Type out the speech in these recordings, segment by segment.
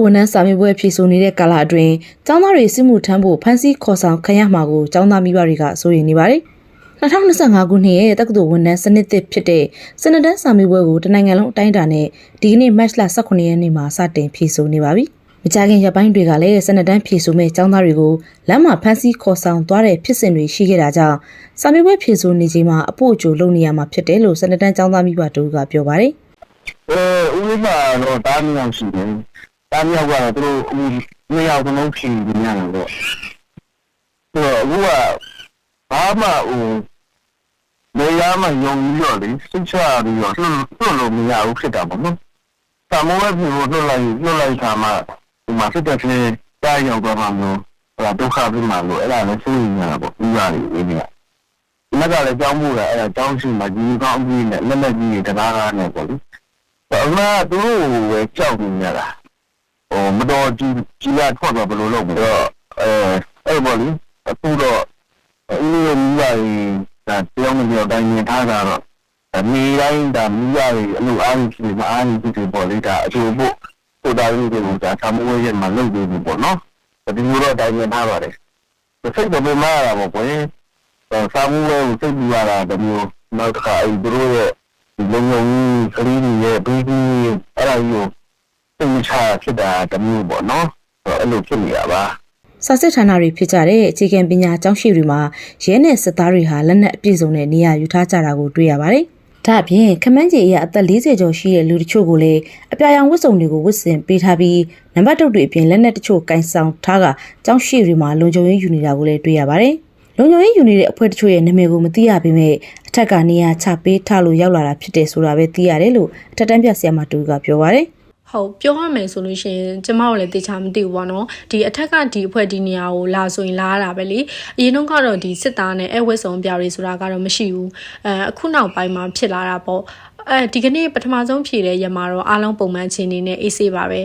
တော်ဝန်ထမ်းစာမေးပွဲဖြေဆိုနေတဲ့ကာလအတွင်းကျောင်းသားတွေစစ်မှုထမ်းဖို့ဖမ်းဆီးခေါ်ဆောင်ခံရမှာကိုကျောင်းသားမိဘတွေကစိုးရိမ်နေပါတယ်။2025ခုနှစ်ရဲ့တက္ကသိုလ်ဝန်ထမ်းစနစ်သစ်ဖြစ်တဲ့စနစ်တန်းစာမေးပွဲကိုတနိုင်ငံလုံးအတိုင်းအတာနဲ့ဒီကနေ့မတ်လ18ရက်နေ့မှာစတင်ဖြေဆိုနေပါပြီ။မကြခင်ရက်ပိုင်းတွေကလည်းစနစ်တန်းဖြေဆိုမဲ့ကျောင်းသားတွေကိုလမ်းမှာဖမ်းဆီးခေါ်ဆောင်သွားတဲ့ဖြစ်စဉ်တွေရှိခဲ့တာကြောင့်စာမေးပွဲဖြေဆိုနေချိန်မှာအဖို့အကျိုးလုပ်နေရမှာဖြစ်တယ်လို့စနစ်တန်းကျောင်းသားမိဘတို့ကပြောပါတယ်။အဲဥပမာတော့တားမြောင်ရှိတယ်။ တားမြောက်ကတော့သူတို့အမှုနှစ်ယောက်လုံးဖြေနေရတယ်ပေါ့။ဆိုတော့အခုကဘာမှဟိုနေရာမှာယုံပြီးတော့လေစိတ်ချပြီးတော့လွတ်လွတ်လို့မရဘူးဖြစ်တာပေါ့နော်။သာမောပဲပြေလို့လွတ်လိုက်လွတ်လိုက်တာမှဒီမှာစစ်တပ်ကကြားရောက်တော့မှမျိုးဟိုဒုက္ခပြီးမှလို့အဲ့ဒါလည်းစိုးရိမ်ရတာပေါ့ပြီးရတယ်ဒီနေ့က။ဒီကလည်းကြောင်းမှုတာအဲ့ဒါကြောင်းရှိမှဒီကောင်းကြီးနဲ့လက်လက်ကြီးတွေတရားကားနဲ့ပေါ့လေ။အမှသူတို့ပဲကြောက်နေရတာ ဟိုမတော်ကြီးကြီးရထွက်တော့ဘယ်လိုလုပ်မလဲအဲအဲ့ဘောလေအခုတော့ဦးလေးမိဘကြီးဒါပြောင်းနေတော့တိုင်းနေထားတာတော့နေတိုင်းဒါမိဘကြီးအလိုအားကြီးဖြစ်မအားကြီးဖြစ်ပေါ်လေဒါအကျိုးဖို့ဟိုတာကြီးတွေကိုဒါသမောရဲ့မှာလုပ်နေပြီပေါ့နော်ဒီလိုတော့တိုင်းနေထားပါတယ်စိတ်တော့မမရတာပေါ့ကွယ်စာမှုရဲ့စိတ်ပြရတာတမျိုးနောက်တစ်ခါအဲ့သူတို့ရဲ့ဒီလုံုံကလေးတွေရဲ့ဘေးကြီးအဲ့ဒါကြီးကို သိမချဖြစ်တာတမျိုးပေါ့နော်အဲ့လိုဖြစ်နေတာပါစာစစ်ဌာနတွေဖြစ်ကြတဲ့အခြေခံပညာကျောင်းရှိတွေမှာရဲနဲ့စစ်သားတွေဟာလက်နက်အပြည့်စုံတဲ့နေရာယူထားကြတာကိုတွေ့ရပါတယ်။ဒါ့အပြင်ခမန်းကြီးရဲ့အသက်40ကျော်ရှိတဲ့လူတချို့ကိုလည်းအပြာရောင်ဝတ်စုံတွေကိုဝတ်ဆင်ပေးထားပြီးနံပါတ်တုပ်တွေအပြင်လက်နက်တချို့ကင်ဆောင်ထားကကျောင်းရှိတွေမှာလုံခြုံရေးယူနေတာကိုလည်းတွေ့ရပါတယ်။လုံခြုံရေးယူနေတဲ့အဖွဲ့တချို့ရဲ့နာမည်ကိုမသိရပေမဲ့အထက်ကနေရာချပေးထားလို့ရောက်လာတာဖြစ်တယ်ဆိုတာပဲသိရတယ်လို့အထက်တန်းပြဆရာမတူကပြောပါတယ်။ ဟုတ်ပြောရမယ်ဆိုလို့ရှိရင်ကျမတို့လည်းတေချာမသိဘူးပေါ့နော်ဒီအထက်ကဒီအဖွဲ့ဒီနေရာကိုလာဆိုရင်လာရတာပဲလေအရင်တော့ကတော့ဒီစစ်သားနဲ့အဲဝက်စုံပြတွေဆိုတာကတော့မရှိဘူးအဲအခုနောက်ပိုင်းမှာဖြစ်လာတာပေါ့အဲဒီကနေ့ပထမဆုံးဖြေတဲ့ရက်မှာတော့အားလုံးပုံမှန်ချင်းနေနဲ့အေးဆေးပါပဲ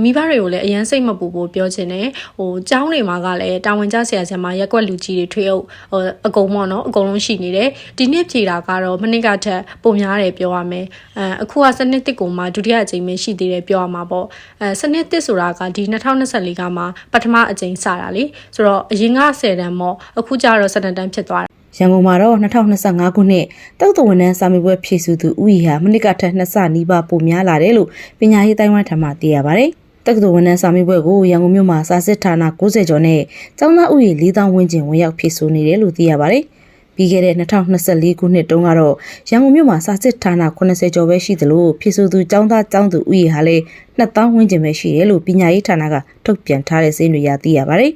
မိဘတွေကိုလည်းအရန်စိတ်မပူဖို့ပြောချင်တယ်ဟိုကျောင်းတွေမှာကလည်းတာဝန်ကျဆရာဆရာမရက်ကွက်လူကြီးတွေထွေးအုပ်ဟိုအကုန်ပေါ့နော်အကုန်လုံးရှိနေတယ်ဒီနေ့ဖြေတာကတော့မနစ်ကထက်ပုံများတယ်ပြောရမယ်အဲအခုကစနစ်တစ်ကိုမှဒုတိယအကြိမ်ပဲရှိသေးတယ်ပြောရမှာပေါ့အဲစနစ်တစ်ဆိုတာကဒီ2024ကမှပထမအကြိမ်စတာလေဆိုတော့အရင်က10တန်းမော့အခုကျတော့17တန်းဖြစ်သွားတယ်ရန်ကုန်မှာတော့2025ခုနှစ်တောက်တဝန်ထမ်းစာမေးပွဲဖြည့်စုသူဥယျာမနစ်ကထက်နှစ်ဆနီးပါးပိုများလာတယ်လို့ပညာရေးတိုင်းဝမ်ထံမှသိရပါတယ်။ တက္ကသိုလ်ဝန်ထမ်းစာမေးပွဲကိုရန်ကုန်မြို့မှာစာစစ်ဌာန90ကျော်နဲ့ကျောင်းသားဥယျာ4000ဝန်းကျင်ဝင်ရောက်ဖြည့်ဆို့နေတယ်လို့သိရပါတယ်။ပြီးခဲ့တဲ့2024ခုနှစ်တုန်းကတော့ရန်ကုန်မြို့မှာစာစစ်ဌာန80ကျော်ပဲရှိသလိုဖြည့်ဆို့သူကျောင်းသားကျောင်းသူဥယျာဟာလည်း2000ဝန်းကျင်ပဲရှိတယ်လို့ပညာရေးဌာနကထုတ်ပြန်ထားတဲ့စာရင်းတွေရသိရပါတယ်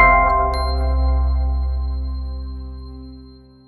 ။